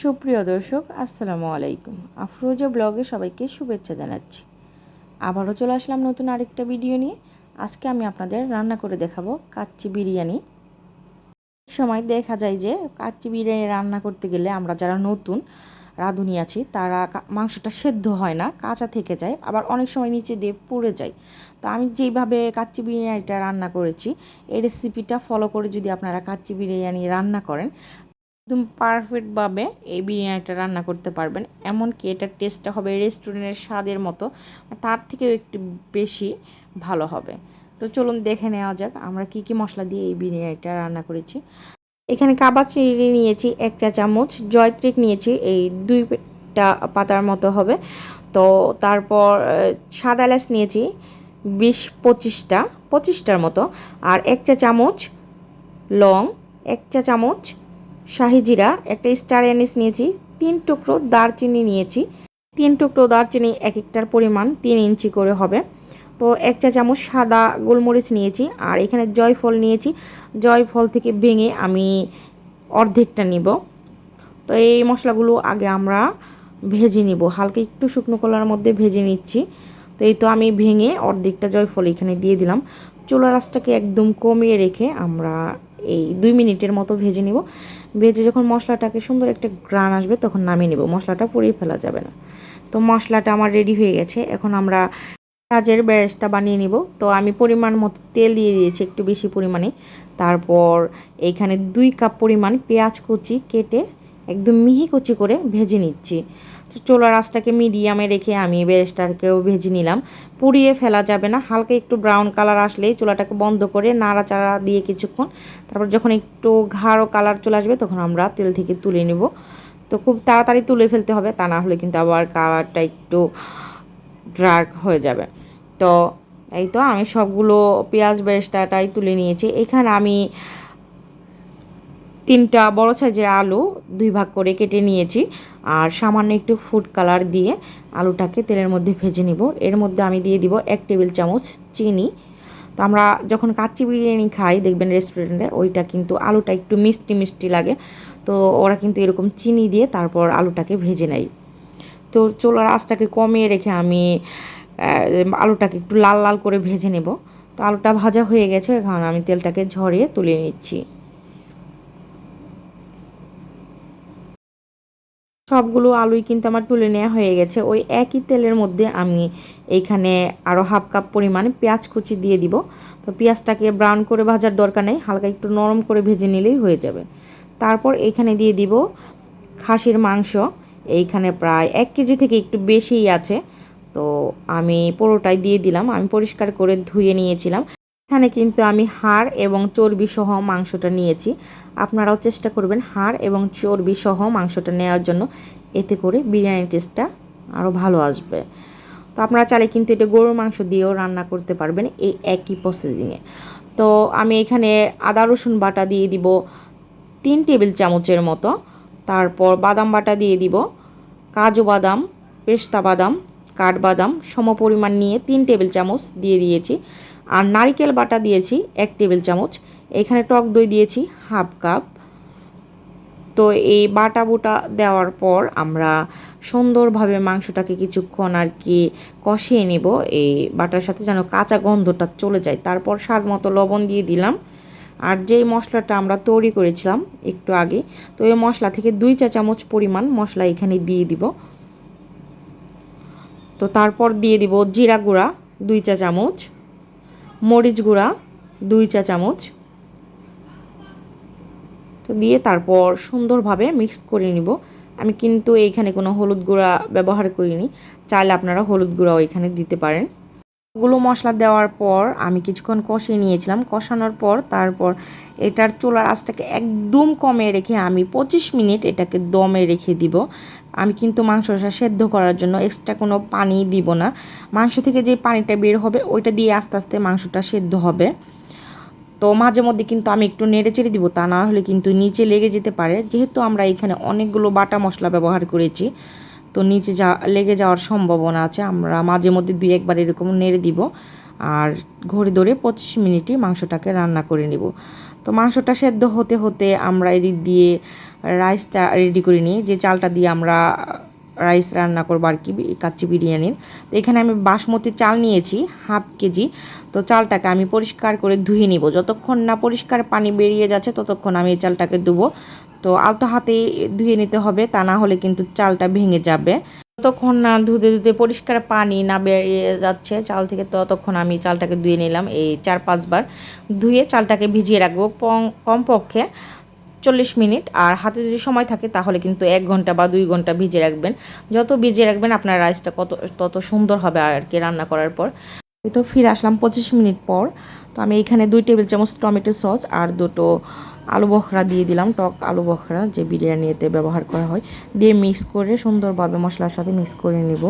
সুপ্রিয় দর্শক, আসসালামু আলাইকুম। আফরোজা ব্লগে সবাইকে শুভেচ্ছা জানাচ্ছি। আবারও চলে আসলাম নতুন আরেকটা ভিডিও নিয়ে। আজকে আমি আপনাদের রান্না করে দেখাবো কাচ্চি বিরিয়ানি। সময় দেখা যায় যে কাচ্চি বিরিয়ানি রান্না করতে গেলে আমরা যারা নতুন, রাঁধুনি আছি, তারা মাংসটা সেদ্ধ হয় না, কাঁচা থেকে যায়, আবার অনেক সময় নিচে দিয়ে পুড়ে যায়। তো আমি যেইভাবে কাচ্চি বিরিয়ানিটা রান্না করেছি, এই রেসিপিটা ফলো করে যদি আপনারা কাচ্চি বিরিয়ানি রান্না করেন একদম পারফেক্টভাবে এই বিরিয়ানিটা রান্না করতে পারবেন। এমনকি এটার টেস্টটা হবে রেস্টুরেন্টের স্বাদের মতো তার থেকেও একটু বেশি ভালো হবে। তো চলুন দেখে নেওয়া যাক আমরা কি কি মশলা দিয়ে এই বিরিয়ানিটা রান্না করেছি। এখানে কাবাব চিংড়ি নিয়েছি এক চা চামচ, জয়ত্রিক নিয়েছি, এই দুইটা পাতার মতো হবে। তো তারপর সাদা এলাচ নিয়েছি বিশ পঁচিশটা, পঁচিশটার মতো, আর এক চা চামচ লং, এক চা চামচ শাহি জিরা একটা স্টার অ্যানিস নিয়েছি, তিন টুকরো দারচিনি নিয়েছি। তিন টুকরো দারচিনি এক একটার পরিমাণ তিন ইঞ্চি করে হবে। তো এক চা চামচ সাদা গোলমরিচ নিয়েছি আর এখানে জয়ফল নিয়েছি। জয়ফল থেকে ভেঙে আমি অর্ধেকটা নিব। তো এই মশলাগুলো আগে আমরা ভেজে নিব। হালকা একটু শুকনো কলার মধ্যে ভেজে নিচ্ছি। তো এই তো আমি ভেঙে অর্ধেকটা জয়ফল এখানে দিয়ে দিলাম। চুলা রাসটাকে একদম কমিয়ে রেখে আমরা এই দুই মিনিটের মতো ভেজে নিব। ভেজে যখন মশলাটাকে সুন্দর একটা গ্রান আসবে তখন নামিয়ে নেব। মশলাটা পুড়িয়ে ফেলা যাবে না। তো মশলাটা আমার রেডি হয়ে গেছে। এখন আমরা পেঁয়াজের বেরেস্তা বানিয়ে নিব। তো আমি পরিমাণ মতো তেল দিয়ে দিয়েছি একটু বেশি পরিমাণে। তারপর এইখানে দুই কাপ পরিমাণ পেঁয়াজ কুচি কেটে একদম মিহি কুচি করে ভেজে নিচ্ছি। তো চোলা রাসটাকে মিডিয়ামে রেখে আমি বেরেস্তাকেও ভেজে নিলাম। পুড়িয়ে ফেলা যাবে না, হালকা একটু ব্রাউন কালার আসলেই চোলাটাকে বন্ধ করে নাড়াচাড়া দিয়ে কিছুক্ষণ, তারপর যখন একটু ঘাড়ো কালার চলে আসবে তখন আমরা তেল থেকে তুলে নেব। তো খুব তাড়াতাড়ি তুলে ফেলতে হবে, তা না হলে কিন্তু আবার কালারটা একটু ডার্ক হয়ে যাবে। তো এই তো আমি সবগুলো পেঁয়াজ বেরেস্তাটাই তুলে নিয়েছি। এখানে আমি তিনটা বড় সাইজের আলু দুই ভাগ করে কেটে নিয়েছি। আর সামান্য একটু ফুড কালার দিয়ে আলুটাকে তেলের মধ্যে ভেজে নিব। এর মধ্যে আমি দিয়ে দিব এক টেবিল চামচ চিনি। তো আমরা যখন কাচ্চি বিরিয়ানি খাই, দেখবেন রেস্টুরেন্টে ওইটা কিন্তু আলুটা একটু মিষ্টি মিষ্টি লাগে। তো ওরা কিন্তু এরকম চিনি দিয়ে তারপর আলুটাকে ভেজে নেয়। তো চোলার আঁচটাকে কমিয়ে রেখে আমি আলুটাকে একটু লাল লাল করে ভেজে নেব। তো আলুটা ভাজা হয়ে গেছে, এখন আমি তেলটাকে ঝরিয়ে তুলে নিচ্ছি। সবগুলো আলুই কিন্তু আমার তুলে নেওয়া হয়ে গেছে। ওই একই তেলের মধ্যে আমি এইখানে আরও হাফ কাপ পরিমাণে পেঁয়াজ কুচি দিয়ে দিব। তো পেঁয়াজটাকে ব্রাউন করে ভাজার দরকার নেই, হালকা একটু নরম করে ভেজে নিলেই হয়ে যাবে। তারপর এইখানে দিয়ে দিব খাসির মাংস। এইখানে প্রায় এক কেজি থেকে একটু বেশিই আছে। তো আমি পুরোটাই দিয়ে দিলাম। আমি পরিষ্কার করে ধুয়ে নিয়েছিলাম। এখানে কিন্তু আমি হাড় এবং চর্বি সহ মাংসটা নিয়েছি। আপনারাও চেষ্টা করবেন হাড় এবং চর্বি সহ মাংসটা নেওয়ার জন্য। এতে করে বিরিয়ানি টেস্টটা আরও ভালো আসবে। তো আপনারা চাইলে কিন্তু এটা গরুর মাংস দিয়েও রান্না করতে পারবেন এই একই প্রসেসিংয়ে তো আমি এখানে আদা, রসুন বাটা দিয়ে দিব তিন টেবিল চামচের মতো। তারপর বাদাম বাটা দিয়ে দিব, কাজু বাদাম, পেস্তা বাদাম কাঠবাদাম সম পরিমাণ নিয়ে তিন টেবিল চামচ দিয়ে দিয়েছি। আর নারিকেল বাটা দিয়েছি এক টেবিল চামচ। এখানে টক দই দিয়েছি হাফ কাপ। তো এই বাটা বুটা দেওয়ার পর আমরা সুন্দরভাবে মাংসটাকে কিছুক্ষণ আর কি কষিয়ে নেব। এই বাটার সাথে যেন কাঁচা গন্ধটা চলে যায়। তারপর স্বাদ মতো লবণ দিয়ে দিলাম। আর যেই মশলাটা আমরা তৈরি করেছিলাম একটু আগে, তো এই মশলা থেকে দুই চা চামচ পরিমাণ মশলা এখানে দিয়ে দিব। তো তারপর দিয়ে দিব জিরা গুঁড়া, দুই চা চামচ। মরিচ গুঁড়া, দুই চা চামচ। তো দিয়ে তারপর সুন্দরভাবে মিক্স করে নিব। আমি কিন্তু এইখানে কোনো হলুদ গুঁড়া ব্যবহার করিনি। চাইলে আপনারা হলুদ গুঁড়াও এখানে দিতে পারেন। গুলো মশলা দেওয়ার পর আমি কিছুক্ষণ কষিয়ে নিয়েছিলাম। কষানোর পর তারপর এটার চুলার আঁচটাকে একদম কমে রেখে আমি পঁচিশ মিনিট এটাকে দমে রেখে দিব। আমি কিন্তু মাংসটা সেদ্ধ করার জন্য এক্সট্রা কোনো পানি দিব না। মাংস থেকে যে পানিটা বের হবে, ওইটা দিয়ে আস্তে আস্তে মাংসটা সেদ্ধ হবে। তো মাঝে মধ্যে কিন্তু আমি একটু নেড়ে চেড়ে দিব, তা না হলে কিন্তু নিচে লেগে যেতে পারে। যেহেতু আমরা এখানে অনেকগুলো বাটা মশলা ব্যবহার করেছি তো নিচে যা, লেগে যাওয়ার সম্ভাবনা আছে। আমরা মাঝে মধ্যে দুই একবার এরকম নেড়ে দিব আর ঘড়ি ধরে পঁচিশ মিনিটই মাংসটাকে রান্না করে নিব। তো মাংসটা সেদ্ধ হতে হতে আমরা এদিক দিয়ে রাইসটা রেডি করে নিই। যে চালটা দিয়ে আমরা রাইস রান্না করব আর কি কাচ্চি বিরিয়ানির তো এখানে আমি বাসমতি চাল নিয়েছি, হাফ কেজি। তো চালটাকে আমি পরিষ্কার করে ধুয়ে নিব। যতক্ষণ না পরিষ্কার পানি বেরিয়ে যাচ্ছে, ততক্ষণ আমি এই চালটাকে ধুবো। তো আলতো হাতে ধুয়ে নিতে হবে, তা না হলে কিন্তু চালটা ভেঙে যাবে। ততক্ষণ না ধুতে ধুতে পরিষ্কার পানি না বেরিয়ে যাচ্ছে চাল থেকে, ততক্ষণ আমি চালটাকে ধুয়ে নিলাম। এই চার পাঁচবার ধুয়ে চালটাকে ভিজিয়ে রাখব কমপক্ষে। চল্লিশ মিনিট আর হাতে যদি সময় থাকে তাহলে কিন্তু এক ঘণ্টা বা দুই ঘণ্টা ভিজে রাখবেন। যত ভিজে রাখবেন আপনার রাইসটা কত, তত সুন্দর হবে আর কি রান্না করার পর। তো ফিরে আসলাম পঁচিশ মিনিট পর। তো আমি এখানে দুই টেবিল চামচ টমেটো সস আর দুটো আলু বখরা দিয়ে দিলাম, টক আলু বখরা, যে বিরিয়ানিতে ব্যবহার করা হয়। দিয়ে মিক্স করে সুন্দরভাবে মশলার সাথে মিক্স করে নেব।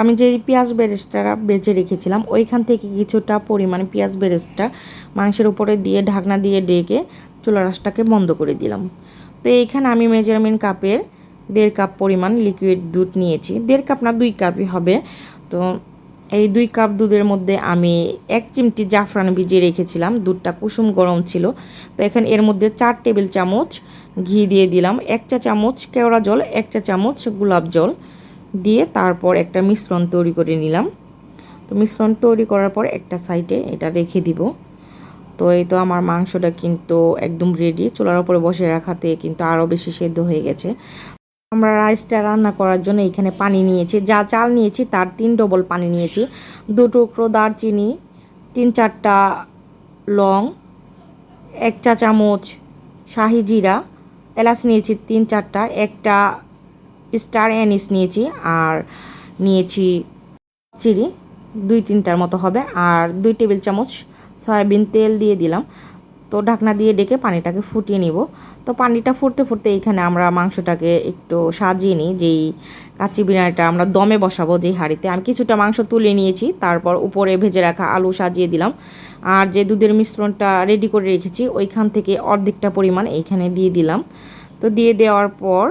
আমি যে পেঁয়াজ বেরেস্টটা বেজে রেখেছিলাম, ওইখান থেকে কিছুটা পরিমাণে পেঁয়াজ বেরেস্টটা মাংসের উপরে দিয়ে ঢাকনা দিয়ে ডেকে চুলা রাসটাকে বন্ধ করে দিলাম। তো এইখানে আমি মেজারমেন্ট কাপের দেড় কাপ পরিমাণ লিকুইড দুধ নিয়েছি। দেড় কাপ না, দুই কাপই হবে। তো এই দুই কাপ দুধের মধ্যে আমি এক চিমটি জাফরান ভিজিয়ে রেখেছিলাম। দুধটা কুসুম গরম ছিল। তো এখন এর মধ্যে চার টেবিল চামচ ঘি দিয়ে দিলাম। এক চা চামচ কেওড়া জল, এক চা চামচ গোলাপ জল। দিয়ে তারপর একটা মিশ্রণ তৈরি করে নিলাম। তো মিশ্রণ তৈরি করার পর একটা সাইডে এটা রেখে দিব। তো এই তো আমার মাংসটা কিন্তু একদম রেডি চুলার উপরে বসে রাখাতে কিন্তু আরও বেশি সেদ্ধ হয়ে গেছে। আমরা রাইসটা রান্না করার জন্য এখানে পানি নিয়েছি, যা চাল নিয়েছি তার তিন ডবল পানি নিয়েছি। দু টুকরো দারচিনি, তিন চারটা লং, এক চা চামচ শাহি জিরা, এলাচ নিয়েছি তিন চারটা, একটা স্টার অ্যানিস নিয়েছি আর নিয়েছি চিরি দুই তিনটার মতো হবে। আর দুই টেবিল চামচ সয়াবিন তেল দিয়ে দিলাম। তো ঢাকনা দিয়ে ডেকে পানিটাকে ফুটিয়ে নিব। তো পানিটা ফুটতে ফুটতে এইখানে আমরা মাংসটাকে একটু সাজিয়ে নিই। যেই কাচ্চি বিরিয়ানিটা আমরা দমে বসাবো যেই হাঁড়িতে। আমি কিছুটা মাংস তুলে নিয়েছি, তারপর উপরে ভেজে রাখা আলু সাজিয়ে দিলাম। আর যে দুধের মিশ্রণটা রেডি করে রেখেছি, ওইখান থেকে অর্ধেকটা পরিমাণ এইখানে দিয়ে দিলাম। তো দিয়ে দেওয়ার পর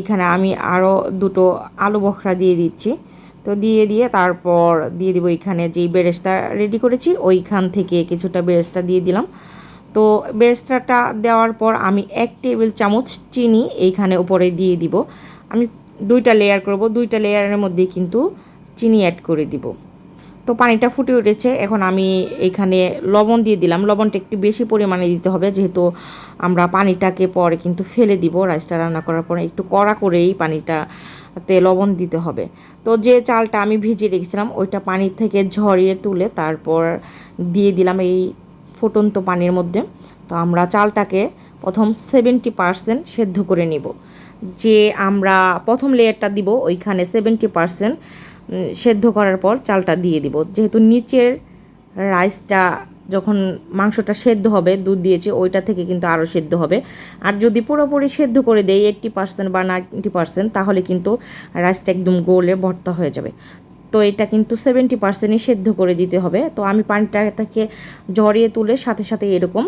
এখানে আমি আরও দুটো আলু বখরা দিয়ে দিচ্ছি। তো দিয়ে দিয়ে তারপর দিয়ে দিব এখানে যেই বেরেস্তা রেডি করেছি, ওইখান থেকে কিছুটা বেরেস্তা দিয়ে দিলাম। তো বেরেস্তাটা দেওয়ার পর আমি এক টেবিল চামচ চিনি এইখানে উপরে দিয়ে দিব। আমি দুইটা লেয়ার করব, দুইটা লেয়ারের মধ্যে কিন্তু চিনি অ্যাড করে দিব। তো পানিটা ফুটে উঠেছে। এখন আমি এখানে লবণ দিয়ে দিলাম। লবণটা একটু বেশি পরিমাণে দিতে হবে, যেহেতু আমরা পানিটাকে পরে কিন্তু ফেলে দিব। রাইসটা রান্না করার পরে একটু কড়া করেই পানিটাতে লবণ দিতে হবে। তো যে চালটা আমি ভিজিয়ে রেখেছিলাম, ওইটা পানির থেকে ঝরিয়ে তুলে তারপর দিয়ে দিলাম এই ফুটন্ত পানির মধ্যে। তো আমরা চালটাকে প্রথম সেভেন্টি পারসেন্ট সেদ্ধ করে নিব। যে আমরা প্রথম লেয়ারটা দিব, ওইখানে সেভেন্টি পারসেন্ট সেদ্ধ করার পর চালটা দিয়ে দিব। যেহেতু নিচের রাইসটা যখন মাংসটা সেদ্ধ হবে, দুধ দিয়েছে, ওইটা থেকে কিন্তু আরও সেদ্ধ হবে। আর যদি পুরোপুরি সেদ্ধ করে দেয় এইট্টি পার্সেন্ট বা নাইনটি পার্সেন্ট তাহলে কিন্তু রাইসটা একদম গোলে ভর্তা হয়ে যাবে। তো এটা কিন্তু সেভেন্টি পার্সেন্টই সেদ্ধ করে দিতে হবে। তো আমি পানিটা থেকে ঝরিয়ে তুলে সাথে সাথে এরকম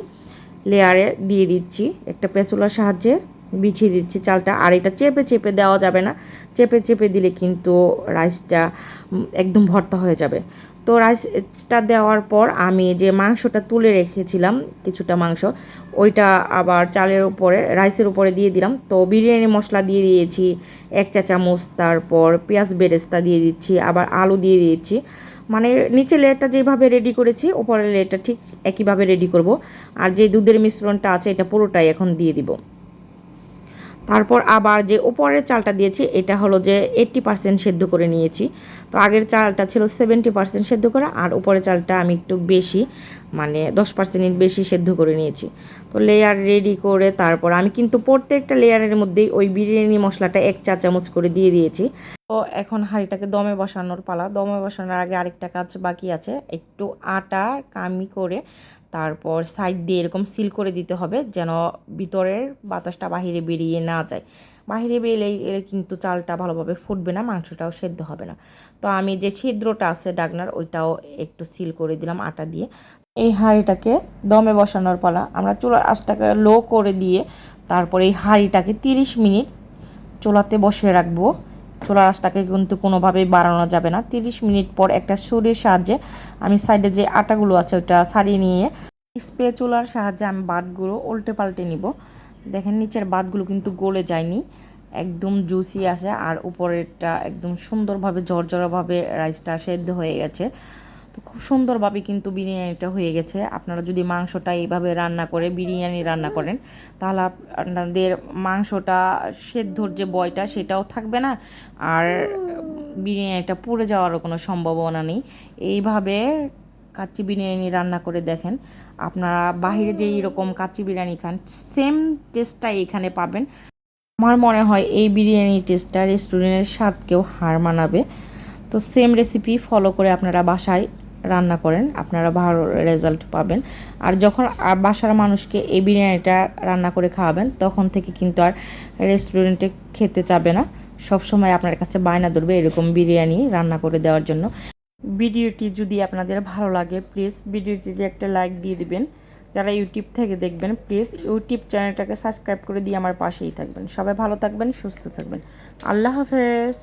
লেয়ারে দিয়ে দিচ্ছি। একটা পেঁচুলার সাহায্যে বিছিয়ে দিচ্ছি চালটা। আর এটা চেপে চেপে দেওয়া যাবে না। চেপে চেপে দিলে কিন্তু রাইসটা একদম ভর্তা হয়ে যাবে। তো রাইসটা দেওয়ার পর আমি যে মাংসটা তুলে রেখেছিলাম, কিছুটা মাংস, ওইটা আবার চালের উপরে, রাইসের উপরে দিয়ে দিলাম। তো বিরিয়ানি মশলা দিয়ে দিয়েছি, এক চা চামচ, তারপর পেঁয়াজ বেরেস্তা দিয়ে দিচ্ছি, আবার আলু দিয়ে দিয়েছি। মানে নিচে লেয়ারটা যেভাবে রেডি করেছি, ওপরের লেয়ারটা ঠিক একইভাবে রেডি করব। আর যে দুধের মিশ্রণটা আছে, এটা পুরোটাই এখন দিয়ে দিব। তারপর আবার যে উপরের চালটা দিয়েছি, এটা হলো যে এইট্টি পার্সেন্ট সেদ্ধ করে নিয়েছি। তো আগের চালটা ছিল সেভেন্টি পার্সেন্ট সেদ্ধ করা, আর উপরের চালটা আমি একটু বেশি মানে দশ পার্সেন্ট বেশি সেদ্ধ করে নিয়েছি। তো লেয়ার রেডি করে তারপর আমি কিন্তু প্রত্যেকটা লেয়ারের মধ্যেই ওই বিরিয়ানি মশলাটা এক চা চামচ করে দিয়ে দিয়েছি। তো এখন হাঁড়িটাকে দমে বসানোর পালা। দমে বসানোর আগে আরেকটা কাজ বাকি আছে, একটু আটা কামি করে তারপর সাইড দিয়ে এরকম সিল করে দিতে হবে যেন ভিতরের বাতাসটা বাহিরে বেরিয়ে না যায়। বাহিরে বেরিয়ে এলে কিন্তু চালটা ভালোভাবে ফুটবে না, মাংসটাও সেদ্ধ হবে না। তো আমি যে ছিদ্রটা আছে ডাকনার, ওইটাও একটু সিল করে দিলাম আটা দিয়ে। এই হাঁড়িটাকে দমে বসানোর পালা, আমরা চুলার আঁচটাকে লো করে দিয়ে তারপরে এই হাঁড়িটাকে তিরিশ মিনিট চুলাতে বসিয়ে রাখব। চুলার আঁচটাকে কিন্তু কোনোভাবেই বাড়ানো যাবে না। তিরিশ মিনিট পর একটা ছুরির সাহায্যে আমি সাইডে যে আটাগুলো আছে ওটা সারিয়ে নিয়ে স্প্রে চুলার সাহায্যে আমি বাদগুলো উল্টে পাল্টে নিব। দেখেন নিচের বাদগুলো কিন্তু গলে যায়নি, একদম জুসি আছে আর উপরেরটা একদম সুন্দরভাবে, ঝরঝরাভাবে রাইসটা সেদ্ধ হয়ে গেছে। তো খুব সুন্দরভাবে কিন্তু বিরিয়ানিটা হয়ে গেছে। আপনারা যদি মাংসটা এইভাবে রান্না করে, বিরিয়ানি রান্না করেন, তাহলে আপনাদের মাংসটা, সেদ্ধর যে বয়টা, সেটাও থাকবে না। আর বিরিয়ানিটা পুড়ে যাওয়ারও কোনো সম্ভাবনা নেই। এইভাবে কাচ্চি বিরিয়ানি রান্না করে দেখেন। আপনারা বাহিরে যে এরকম কাচ্চি বিরিয়ানি খান, সেম টেস্টটাই এখানে পাবেন। আমার মনে হয় এই বিরিয়ানি টেস্টটা রেস্টুরেন্টের স্বাদকেও হার মানাবে। তো সেম রেসিপি ফলো করে আপনারা বাসায় রান্না করেন, আপনারা ভালো রেজাল্ট পাবেন। আর যখন বাসার মানুষকে এই বিরিয়ানিটা রান্না করে খাওয়াবেন, তখন থেকে কিন্তু আর রেস্টুরেন্টে খেতে চাবে না। সবসময় আপনার কাছে বায়না ধরবে এরকম বিরিয়ানি রান্না করে দেওয়ার জন্য। ভিডিওটি যদি আপনাদের ভালো লাগে প্লিজ ভিডিওটিতে একটা লাইক দিয়ে দিবেন। যারা ইউটিউব থেকে দেখবেন প্লিজ ইউটিউব চ্যানেলটাকে সাবস্ক্রাইব করে দিয়ে আমার পাশেই থাকবেন। সবাই ভালো থাকবেন, সুস্থ থাকবেন। আল্লাহ হাফেজ।